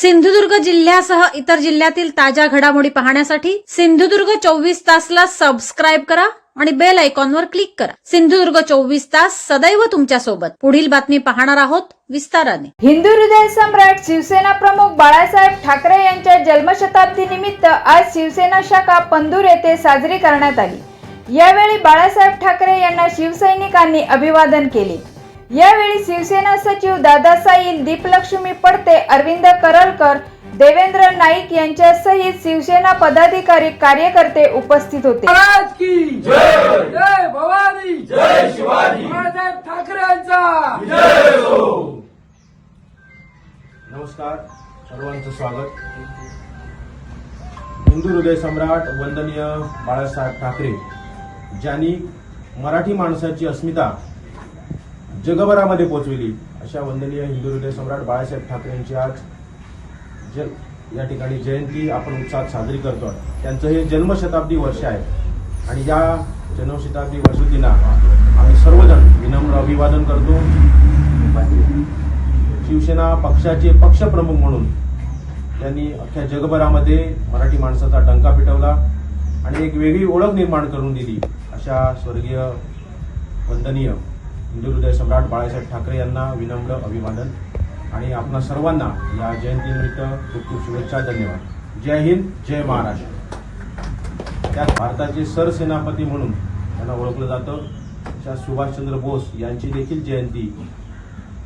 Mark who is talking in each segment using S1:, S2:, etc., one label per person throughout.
S1: सिंधुदुर्ग जिल्ह्यासह इतर जिल्ह्यातील ताज्या घडामोडी पाहण्यासाठी सिंधुदुर्ग चोवीस तासला सबस्क्राईब करा आणि बेल आयकॉनवर क्लिक करा. सिंधुदुर्ग चोवीस तास सदैव तुमच्यासोबत. पुढील बातमी पाहणार आहोत विस्ताराने.
S2: हिंदू हृदय सम्राट शिवसेना प्रमुख बाळासाहेब ठाकरे यांच्या जन्मशताब्दी निमित्त आज शिवसेना शाखा पंदूर येथे साजरी करण्यात आली. यावेळी बाळासाहेब ठाकरे यांना शिवसैनिकांनी अभिवादन केले. यावेळी शिवसेना सचिव दादासाईल दीपलक्ष्मी पडते अरविंद करलकर देवेंद्र नाईक यांच्यासहित शिवसेना पदाधिकारी कार्यकर्ते उपस्थित होते.
S3: महाराज की जय! जय भवानी! जय शिवाजी! बाळासाहेब ठाकरेंचा
S4: नमस्कार सर्वांचं स्वागत. हिंदू हृदय सम्राट वंदनीय बाळासाहेब ठाकरे ज्यांनी मराठी माणसाची अस्मिता जगभरामध्ये पोचविली. अशा वंदनीय हिंदू हृदय सम्राट बाळासाहेब ठाकरेंची आज जन या ठिकाणी जयंती आपण उत्साहात साजरी करतो त्यांचं हे जन्मशताब्दी वर्ष आहे. आणि या जन्मशताब्दी वर्षदिना आम्ही सर्वजण विनम्र अभिवादन करतो. शिवसेना पक्षाचे पक्षप्रमुख म्हणून त्यांनी अख्ख्या जगभरामध्ये मराठी माणसाचा डंका पिटवला आणि एक वेगळी ओळख निर्माण करून दिली अशा स्वर्गीय वंदनीय हिंदुहृदय सम्राट बाळासाहेब ठाकरे यांना विनम्र अभिवादन आणि आपणा सर्वांना या जयंतीनिमित्त खूप खूप शुभेच्छा धन्यवाद. जय हिंद जय महाराष्ट्र. त्यात भारताचे सरसेनापती म्हणून त्यांना ओळखलं जातं. अशा सुभाषचंद्र बोस यांची देखील जयंती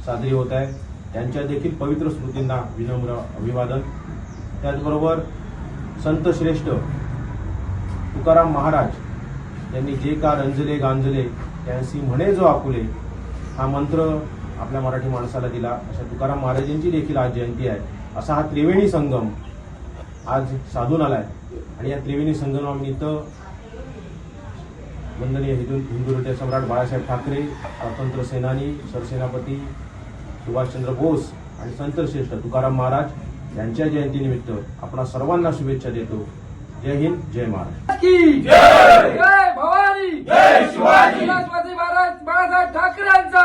S4: साजरी होत आहे. त्यांच्या देखील पवित्र स्मृतींना विनम्र अभिवादन. त्याचबरोबर संत श्रेष्ठ तुकाराम महाराज यांनी जे का रंजले गांजले त्यांसी म्हणे जो आपुले हा मंत्र आपल्या मराठी माणसाला दिला. अशा तुकाराम महाराजांची देखील आज जयंती आहे. असा हा त्रिवेणी संगम आज साधून आलाय. आणि या त्रिवेणी संगमानिमित्त वंदनीय हिंदू हिंदू हृदय सम्राट बाळासाहेब ठाकरे स्वातंत्र्य सेनानी सरसेनापती सुभाषचंद्र बोस आणि संतश्रेष्ठ तुकाराम महाराज यांच्या जयंतीनिमित्त आपणा सर्वांना शुभेच्छा देतो. जय हिंद जय महाराष्ट्र
S3: की जय जय भवानी जय शिवाजी छत्रपती महाराज बाळासाहेब ठाकरेंचा